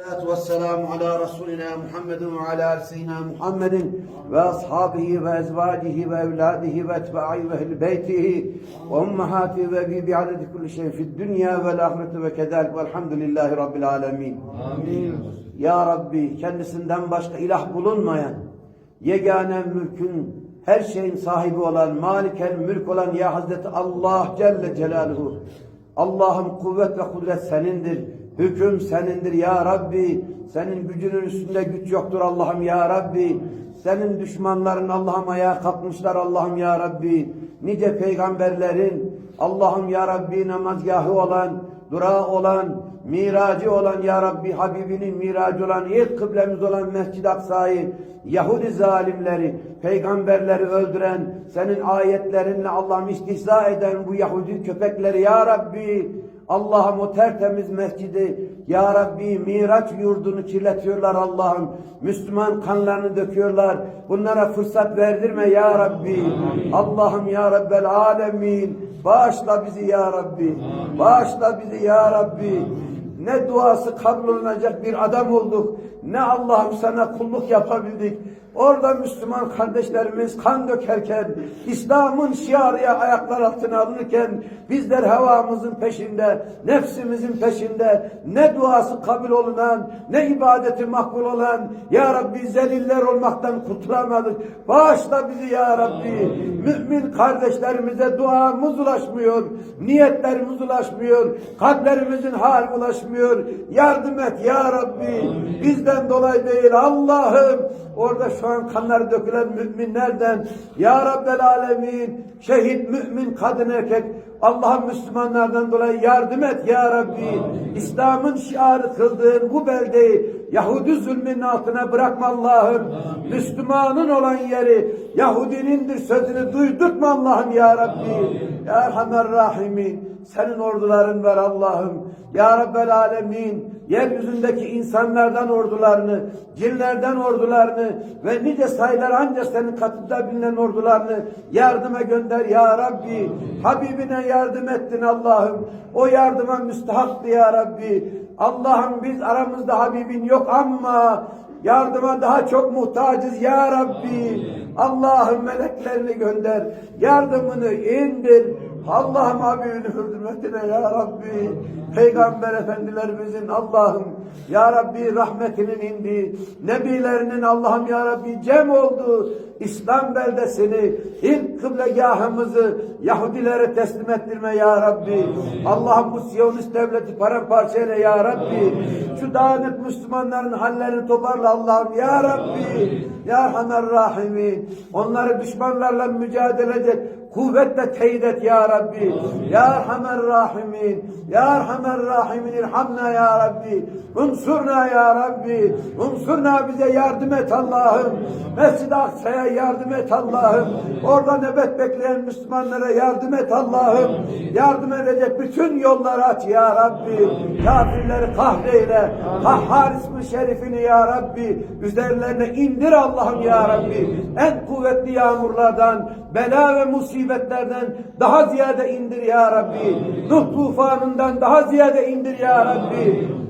الصلاة والسلام على رسولنا محمد وعلى آل سيدنا محمد وأصحابه وأزواجه وأولاده وأتباعه وأهل بيته وأمهاته وأبي بعدد كل شيء في الدنيا والآخرة وكذلك والحمد لله رب العالمين Amin. Ya Rabbi kendisinden başka ilah bulunmayan, yegane mülkün her şeyin sahibi olan, malikel mülk olan ya Hazreti Allah Celle Celaluhu. Allah'ım kuvvet ve kudret senindir. Hüküm senindir ya Rabbi. Senin gücünün üstünde güç yoktur Allah'ım ya Rabbi. Senin düşmanların Allah'ım ayağa kalkmışlar Allah'ım ya Rabbi. Nice peygamberlerin Allah'ım ya Rabbi namazgahı olan, durağı olan, miracı olan ya Rabbi Habibinin miracı olan ilk kıblemiz olan Mescid-i Aksa'yı Yahudi zalimleri, peygamberleri öldüren, senin ayetlerinle Allah'ım istihza eden bu Yahudi köpekleri ya Rabbi Allah'ım o tertemiz mescidi ya Rabbi miraç yurdunu kirletiyorlar Allah'ım. Müslüman kanlarını döküyorlar. Bunlara fırsat verdirme ya Rabbi. Allah'ım ya Rabbel alemin. Bağışla bizi ya Rabbi. Bağışla bizi ya Rabbi. Ne duası kabul olunacak bir adam olduk. Ne Allah'ım sana kulluk yapabildik. Orada Müslüman kardeşlerimiz kan dökerken, İslam'ın şiarı ayaklar altına alınırken, bizler havamızın peşinde, nefsimizin peşinde, ne duası kabul olunan, ne ibadeti makbul olan, Ya Rabbi zeliller olmaktan kurtulamadık. Bağışla bizi Ya Rabbi. Mümin kardeşlerimize duamız ulaşmıyor, niyetlerimiz ulaşmıyor, kalplerimizin hal ulaşmıyor. Yardım et Ya Rabbi. Bizden dolayı değil Allah'ım. Orada şu an kanlar dökülen müminlerden Ya Rabbel Alemin şehit mümin kadın erkek Allah'ım Müslümanlardan dolayı yardım et Ya Rabbi. İslam'ın şiarı kıldığın bu beldeyi Yahudi zulmünün altına bırakma Allah'ım. Müslümanın olan yeri Yahudinindir sözünü duydurtma Allah'ım Ya Rabbi. Ya Erhamer Rahimin. Senin orduların var Allah'ım. Ya Rabbel Alemin. Yeryüzündeki insanlardan ordularını, cinlerden ordularını ve nice sayılar ancak senin katında bilinen ordularını yardıma gönder Ya Rabbi. Habibine yardım ettin Allah'ım. O yardıma müstahaktı Ya Rabbi. Allah'ım biz aramızda Habibin yok ama yardıma daha çok muhtacız Ya Rabbi. Allah'ım meleklerini gönder. Yardımını indir. Allah'ım Habibinin hürmetine Ya Rabbi. Peygamber efendilerimizin Allah'ım Ya Rabbi rahmetinin indi. Nebilerinin Allah'ım Ya Rabbi cem oldu. İslam beldesini, ilk kıblegahımızı Yahudilere teslim ettirme Ya Rabbi. Allah'ım bu Siyonist devleti paramparça eyle Ya Rabbi. Şu dağınık Müslümanların hallerini toparla Allah'ım Ya Rabbi. Ya Erhamer Rahimin. Onları düşmanlarla mücadele edecek kuvvetle teyit et ya Rabbi. Ya Erhamer Rahimin. Ya Erhamer Rahimin irhamna ya Rabbi. Unsurna ya Rabbi. Unsurna bize yardım et Allah'ım. Mescid-i Aksa'ya yardım et Allah'ım. Orada nöbet bekleyen Müslümanlara yardım et Allah'ım. Yardım edecek bütün yolları aç ya Rabbi. Kafirleri kahreyle. Kahhar ismi şerifini ya Rabbi. Üzerlerine indir Allah'ım ya Rabbi. En kuvvetli yağmurlardan, bela ve musibetlerden daha ziyade indir ya Rabbi. Nuh tufanından daha ziyade indir ya Rabbi.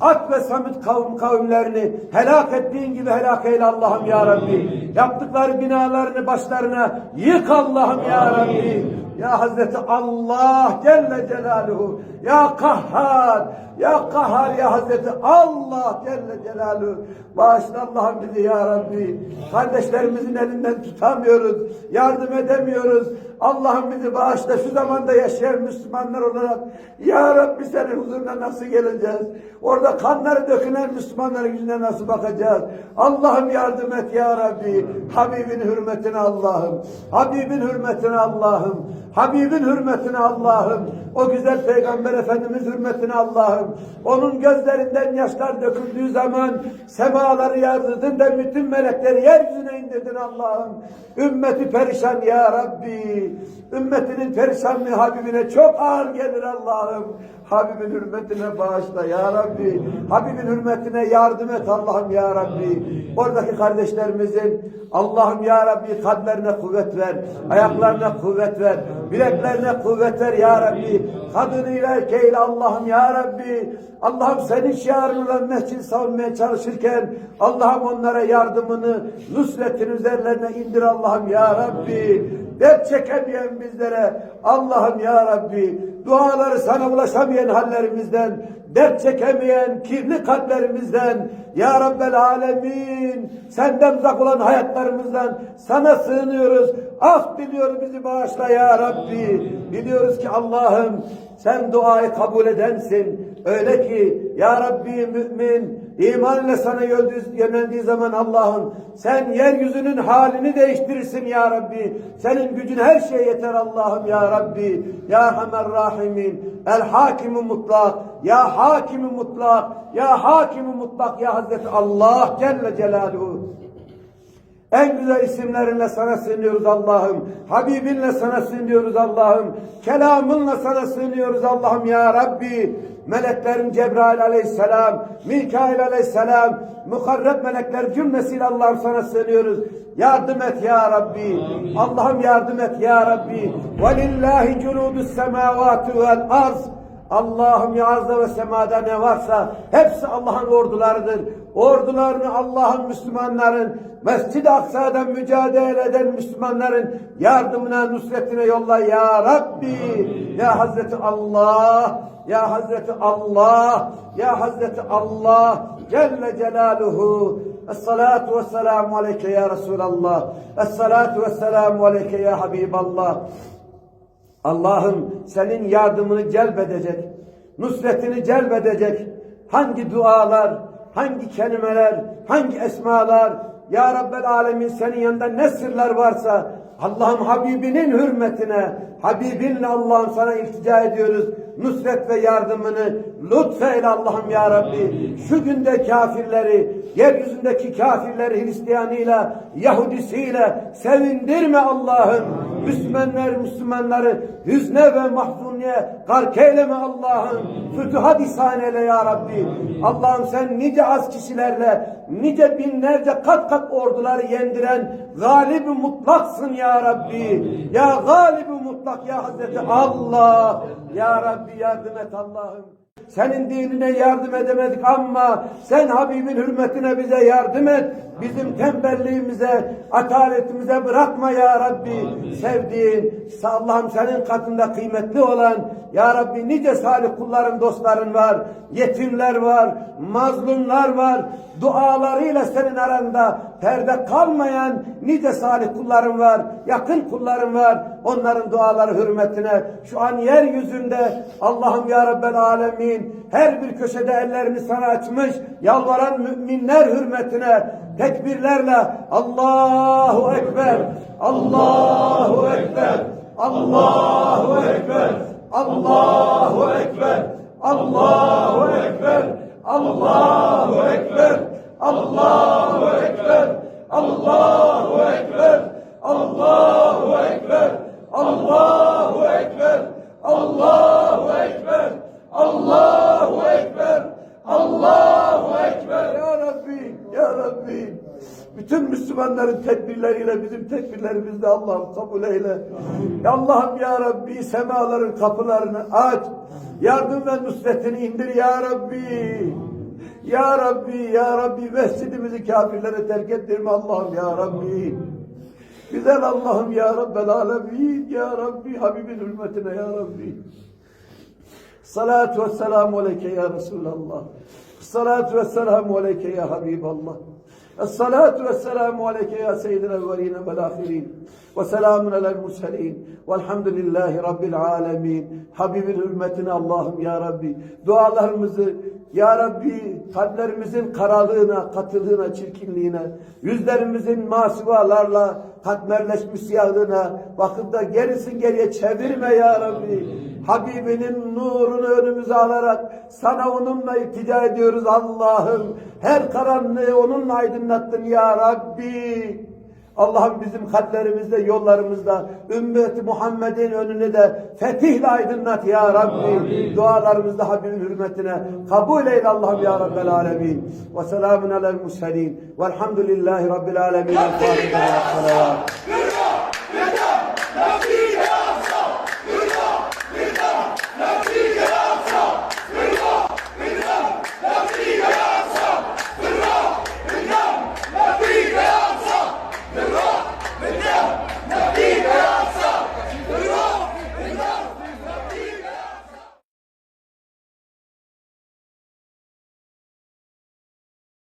At ve Samit kavim kavimlerini helak ettiğin gibi helak eyle Allah'ım ya Rabbi. Yaptıkları binalarını başlarına yık Allah'ım ya Rabbi. Ya Hazreti Allah Celle Celaluhu. Ya Kahhar. Ya Kahhar ya Hazreti Allah Celle Celaluhu. Bağışla Allah'ım bizi ya Rabbi. Kardeşlerimizin elinden tutamıyoruz. Yardım edemiyoruz. Allah'ım bizi bağışla şu zamanda yaşayan Müslümanlar olarak Ya Rabbi senin huzuruna nasıl geleceğiz? Orada kanları dökülen Müslümanların yüzüne nasıl bakacağız? Allah'ım yardım et Ya Rabbi. Habibin hürmetine Allah'ım. Habibin hürmetine Allah'ım. Habibin hürmetine Allah'ım. O güzel Peygamber Efendimiz hürmetine Allah'ım. Onun gözlerinden yaşlar döküldüğü zaman semaları yardırdın da bütün melekleri yeryüzüne indirdin Allah'ım. Ümmeti perişan ya Rabbi. Ümmetinin perişanlığı Habibine çok ağır gelir Allah'ım. Habibin hürmetine bağışla ya Rabbi. Habibin hürmetine yardım et Allah'ım ya Rabbi. Oradaki kardeşlerimizin Allah'ım ya Rabbi kalplerine kuvvet ver. Ayaklarına kuvvet ver. Bileklerine kuvvet ver ya Rabbi. Kadınıyla erkeğiyle Allah'ım ya Rabbi. Allah'ım senin şiarınla mescid savunmaya çalışırken Allah'ım onlara yardımını, nusretin üzerlerine indir Allah'ım ya Rabbi. Dert çekemeyen bizlere Allah'ım ya Rabbi duaları sana ulaşamayan hallerimizden, dert çekemeyen kirli kalplerimizden, Ya Rabbel Alemin, senden uzak olan hayatlarımızdan sana sığınıyoruz. Af diliyoruz bizi bağışla Ya Rabbi. Biliyoruz ki Allah'ım sen duayı kabul edensin. Öyle ki Ya Rabbi mümin iman ile sana yöneldiği zaman Allah'ım sen yeryüzünün halini değiştirirsin Ya Rabbi. Senin gücün her şeye yeter Allah'ım Ya Rabbi. Ya Erhamer Rahimin. El Hakimu Mutlak. Ya Hakimu Mutlak. Ya Hakimu Mutlak. Ya Hazreti Allah Celle Celaluhu. En güzel isimlerinle sana sığınıyoruz Allah'ım. Habibinle sana sığınıyoruz Allah'ım. Kelamınla sana sığınıyoruz Allah'ım ya Rabbi. Meleklerin Cebrail aleyhisselam, Mikail aleyhisselam, mukarreb melekler cümlesiyle Allah'ım sana sığınıyoruz. Yardım et ya Rabbi. Allah'ım yardım et ya Rabbi. Velillahi cunudus semavati vel arz. Allah'ım ya ve semada ne varsa hepsi Allah'ın ordularıdır. Ordularını Allah'ın Müslümanların Mescid-i Aksa'dan mücadele eden Müslümanların yardımına, nusretine yolla ya Rabbi. Ya Hazreti Allah, ya Hazreti Allah, ya Hazreti Allah Celle Celaluhu. Esselatu vesselamu aleyke ya Resulallah. Esselatu vesselamu aleyke ya Habiballah. Allah'ım senin yardımını celbedecek, nusretini celbedecek hangi dualar, hangi kelimeler, hangi esmalar, Ya Rabbel Alemin senin yanında ne sırlar varsa Allah'ım Habibinin hürmetine, Habibinle Allah'ım sana iltica ediyoruz. Nusret ve yardımını lütfeyle Allah'ım ya Rabbi. Şu günde kafirleri, yeryüzündeki kafirleri Hristiyanıyla, Yahudisiyle sevindirme Allah'ım. Müslümanlar Müslümanları hüzne ve mahzunye gark eyleme Allah'ım. Fütuhat ihsan eyle ya Rabbi. Allah'ım sen nice az kişilerle, nice binlerce kat kat orduları yendiren galib-i mutlaksın ya Rabbi. Ya galib-i mutlak ya Hazreti Allah. Ya Rabbi yardım et Allah'ım. Senin dinine yardım edemedik ama sen Habibin hürmetine bize yardım et. Bizim tembelliğimize, ataletimize bırakma ya Rabbi. Sevdiğin, Allah'ım senin katında kıymetli olan ya Rabbi nice salih kulların, dostların var. Yetimler var, mazlumlar var. Dualarıyla senin aranda perde kalmayan nice salih kulların var. Yakın kulların var. Onların duaları hürmetine şu an yeryüzünde Allah'ım ya Rabbel Alemin her bir köşede ellerini sana açmış yalvaran müminler hürmetine tekbirlerle Allahu Ekber Allahu Ekber Allahu Ekber Allahu Ekber Allahu Ekber Allahu Ekber Allahu Ekber Allahu Ekber Allahu Ekber Allahu Ekber Allahu Ekber Allahu Ekber Allahu Ekber Ya Rabbi Ya Rabbi bütün Müslümanların tekbirleriyle bizim tekbirlerimizle Allah'ım kabul eyle. Allah'ım ya Rabbi semaların kapılarını aç. Yardım ve nusretini indir ya Rabbi. Ya Rabbi, Ya Rabbi mescidimizi kafirlere terk ettirme Allah'ım Ya Rabbi. Güzel Allah'ım Ya Rabbel Alemin, Ya Rabbi, Habibin hürmetine Ya Rabbi. Salatu ve selamu aleyke ya Resulallah. Salatu ve selamu aleyke ya Habiballah. Esselatu ve selamu aleyke ya seyyidil evveline vel ahirin. Ve selamun alel murselin. Velhamdülillahi rabbil alemin. Habibin hürmetine Allah'ım ya Rabbi. Dualarımızı ya Rabbi kalplerimizin karalığına, katılığına, çirkinliğine, yüzlerimizin masivalarla katmerleşmiş siyahlığına bakıp da gerisin geriye çevirme ya Rabbi. Habibinin nurunu önümüze alarak sana onunla iltica ediyoruz Allah'ım. Her karanlığı onunla aydınlattın ya Rabbi. Allah'ım bizim kalplerimizde, yollarımızda, ümmeti Muhammed'in önünü de fetihle aydınlat ya Rabbi. Dualarımızda Habibin hürmetine kabul eyle Allah'ım ya Rabbel alemin. Ve selamun alel murselin. Velhamdülillahi Rabbil alemin. El Fatiha.